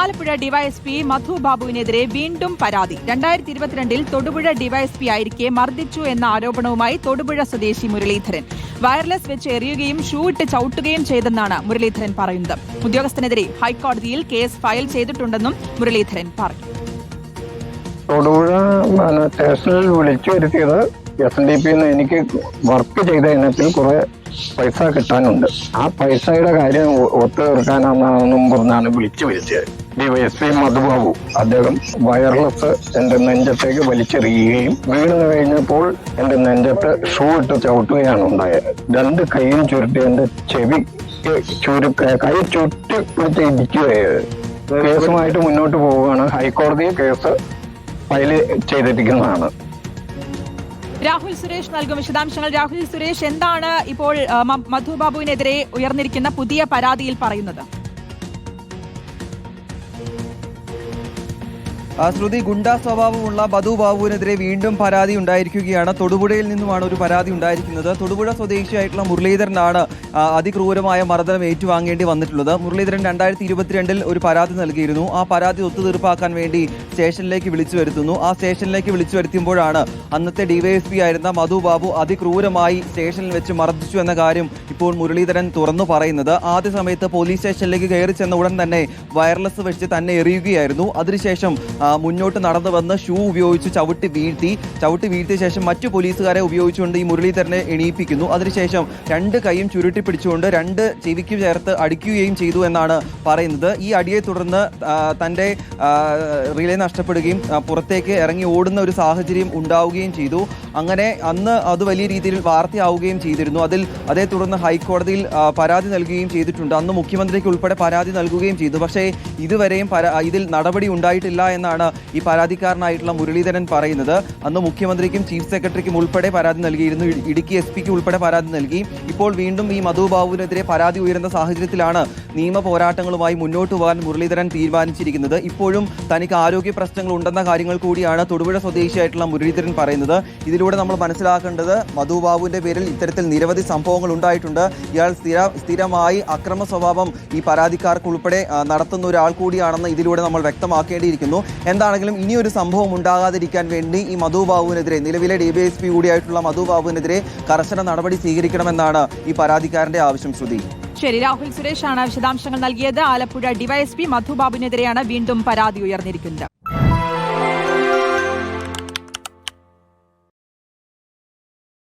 Alappuzha DYSP മധു ബാബുവിനെതിരെ വീണ്ടും പരാതി. രണ്ടായിരത്തി ഇരുപത്തിരണ്ടിൽ തൊടുപുഴ ഡിവൈഎസ്പി ആയിരിക്കെ മർദ്ദിച്ചു എന്ന ആരോപണവുമായി തൊടുപുഴ സ്വദേശി മുരളീധരൻ. വയർലെസ് വെച്ച് എറിയുകയും ഷൂ ഇട്ട് ചവിട്ടുകയും ചെയ്തെന്നാണ് മുരളീധരൻ പറയുന്നത്. ഉദ്യോഗസ്ഥനെതിരെ ഹൈക്കോടതിയിൽ കേസ് ഫയൽ ചെയ്തിട്ടുണ്ടെന്നും മുരളീധരൻ പറഞ്ഞു. തൊടുപുഴ സ്റ്റേഷനിൽ വിളിച്ചു വരുത്തിയത് എൻ ഡി പി എനിക്ക് വർക്ക് ചെയ്ത ഇനത്തിൽ കുറെ പൈസ കിട്ടാനുണ്ട്. ആ പൈസയുടെ കാര്യം ഒത്തു ഒത്തുതീർക്കാനാണെന്നും പറഞ്ഞാണ് വിളിച്ചു വരുത്തിയത്. ഡിവൈഎസ്പി മധുബാബു അദ്ദേഹം വയർലെസ് എന്റെ നെഞ്ചത്തേക്ക് വലിച്ചെറിയുകയും വീണ് കഴിഞ്ഞപ്പോൾ എന്റെ നെഞ്ചത്ത് ഷൂ ഇട്ട് ചവിട്ടുകയാണ് ഉണ്ടായത്. രണ്ട് കൈയും ചുരുട്ടി എന്റെ ചെവി ചുരു കൈ ചുറ്റി പിടിച്ച് ഇടിക്കുകയായത് കേസുമായിട്ട് മുന്നോട്ട് പോവുകയാണ് ഹൈക്കോടതി കേസ് ഫയൽ ചെയ്തിരിക്കുന്നതാണ്. രാഹുൽ സുരേഷ് നൽകും വിശദാംശങ്ങൾ. രാഹുൽ സുരേഷ് എന്താണ് ഇപ്പോൾ മധു ബാബുവിനെതിരെ ഉയർന്നിരിക്കുന്ന പുതിയ പരാതിയിൽ പറയുന്നത്? ശ്രുതി ഗുണ്ടാ സ്വഭാവമുള്ള ബധു ബാബുവിനെതിരെ വീണ്ടും പരാതി ഉണ്ടായിരിക്കുകയാണ്. തൊടുപുഴയിൽ നിന്നുമാണ് ഒരു പരാതി ഉണ്ടായിരിക്കുന്നത്. തൊടുപുഴ സ്വദേശിയായിട്ടുള്ള മുരളീധരനാണ് അതിക്രൂരമായ മർദ്ദനം ഏറ്റുവാങ്ങേണ്ടി വന്നിട്ടുള്ളത്. മുരളീധരൻ രണ്ടായിരത്തി ഇരുപത്തിരണ്ടിൽ ഒരു പരാതി നൽകിയിരുന്നു. ആ പരാതി ഒത്തുതീർപ്പാക്കാൻ വേണ്ടി സ്റ്റേഷനിലേക്ക് വിളിച്ചു വരുത്തുന്നു. ആ സ്റ്റേഷനിലേക്ക് വിളിച്ചു വരുത്തുമ്പോഴാണ് അന്നത്തെ ഡിവൈഎസ്പി ആയിരുന്ന മധു ബാബു അതിക്രൂരമായി സ്റ്റേഷനിൽ വെച്ച് മർദ്ദിച്ചു എന്ന കാര്യം ഇപ്പോൾ മുരളീധരൻ തുറന്നു പറയുന്നത് ആദ്യ സമയത്ത് പോലീസ് സ്റ്റേഷനിലേക്ക് കയറി ചെന്ന ഉടൻ തന്നെ വയർലെസ് വെച്ച് തന്നെ എറിയുകയായിരുന്നു. അതിനുശേഷം മുന്നോട്ട് നടന്നു വന്ന് ഷൂ ഉപയോഗിച്ച് ചവിട്ടി വീഴ്ത്തി ചവിട്ടി വീഴ്ത്തിയ ശേഷം മറ്റു പോലീസുകാരെ ഉപയോഗിച്ചുകൊണ്ട് ഈ മുരളീധരനെ എണീപ്പിക്കുന്നു. അതിനുശേഷം രണ്ട് കൈയും ചുരുട്ടി പിടിച്ചുകൊണ്ട് രണ്ട് ചെവിക്ക് ചേർത്ത് അടിക്കുകയും ചെയ്തു എന്നാണ് പറയുന്നത്. ഈ അടിയെ തുടർന്ന് തന്റെ റിലേ നഷ്ടപ്പെടുകയും പുറത്തേക്ക് ഇറങ്ങി ഓടുന്ന ഒരു സാഹചര്യം ഉണ്ടാവുകയും ചെയ്തു. അങ്ങനെ അന്ന് അത് വലിയ രീതിയിൽ വാർത്തയാവുകയും ചെയ്തിരുന്നു. അതിൽ അതേ തുടർന്ന് ഹൈക്കോടതിയിൽ പരാതി നൽകുകയും ചെയ്തിട്ടുണ്ട്. അന്ന് മുഖ്യമന്ത്രിക്ക് ഉൾപ്പെടെ പരാതി നൽകുകയും ചെയ്തു. പക്ഷേ ഇതുവരെയും ഇതിൽ നടപടി ഉണ്ടായിട്ടില്ല എന്നാണ് ഈ പരാതിക്കാരനായിട്ടുള്ള മുരളീധരൻ പറയുന്നത്. അന്ന് മുഖ്യമന്ത്രിക്കും ചീഫ് സെക്രട്ടറിക്കും ഉൾപ്പെടെ പരാതി നൽകിയിരുന്നു. ഇടുക്കി എസ് പിക്ക് ഉൾപ്പെടെ പരാതി നൽകി. ഇപ്പോൾ വീണ്ടും ഈ മധു ബാബുവിനെതിരെ പരാതി ഉയരുന്ന സാഹചര്യത്തിലാണ് നിയമ പോരാട്ടങ്ങളുമായി മുന്നോട്ട് പോകാൻ മുരളീധരൻ തീരുമാനിച്ചിരിക്കുന്നത്. ഇപ്പോഴും തനിക്ക് ആരോഗ്യ പ്രശ്നങ്ങൾ ഉണ്ടെന്ന കാര്യങ്ങൾ കൂടിയാണ് തൊടുപുഴ സ്വദേശിയായിട്ടുള്ള മുരളീധരൻ പറയുന്നത്. ഇതിലൂടെ നമ്മൾ മനസ്സിലാക്കേണ്ടത് മധു ബാബുവിന്റെ പേരിൽ ഇത്തരത്തിൽ നിരവധി സംഭവങ്ങൾ ഉണ്ടായിട്ടുണ്ട്. ഇയാൾ സ്ഥിര സ്ഥിരമായി അക്രമ സ്വഭാവം ഈ പരാതിക്കാർക്ക് ഉൾപ്പെടെ നടത്തുന്ന ഒരാൾ കൂടിയാണെന്ന് ഇതിലൂടെ നമ്മൾ വ്യക്തമാക്കേണ്ടിയിരിക്കുന്നു. എന്താണെങ്കിലും ഇനിയൊരു സംഭവം ഉണ്ടാകാതിരിക്കാൻ വേണ്ടി ഈ മധു ബാബുവിനെതിരെ നിലവിലെ ഡി ബി എസ് പി കൂടിയായിട്ടുള്ള മധു ബാബുവിനെതിരെ കർശന നടപടി സ്വീകരിക്കണമെന്നാണ് ഈ പരാതിക്കാരന്റെ ആവശ്യം ശ്രുതി. ശരി രാഹുൽ സുരേഷാണ് വിശദാംശങ്ങൾ നൽകിയത്. ആലപ്പുഴ ഡിവൈഎസ്പി മധുബാബുവിനെതിരെയാണ് വീണ്ടും പരാതി ഉയർന്നിരിക്കുന്നത്.